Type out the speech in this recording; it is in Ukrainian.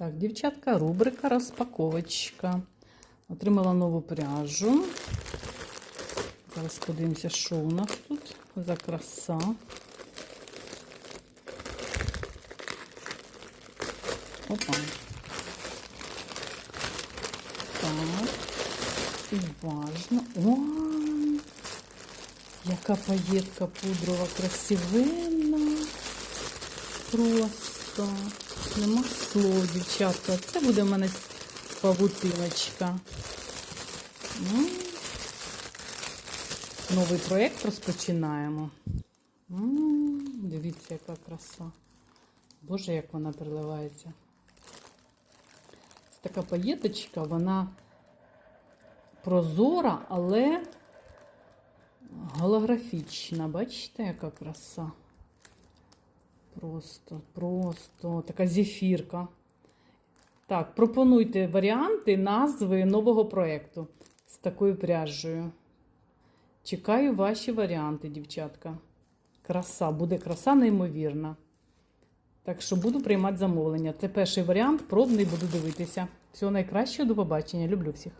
Так, дівчатка, рубрика розпаковочка. Отримала нову пряжу. Зараз подивимося, що у нас тут за краса. Опа. Так. Уважно. Ой, яка паєтка пудрова красивенна. Просто нема слов, дівчатка. Це буде в мене павутиночка. М. Новий проєкт розпочинаємо. М, Дивіться, яка краса. Боже, як вона переливається. Це така паєточка, вона прозора, але голографічна. Бачите, яка краса? Просто, просто така зефірка. Так, пропонуйте варіанти назви нового проєкту з такою пряжею. Чекаю ваші варіанти, дівчатка. Краса, буде краса неймовірна. Так що буду приймати замовлення. Це перший варіант, пробний буду дивитися. Всього найкращого, до побачення. Люблю всіх.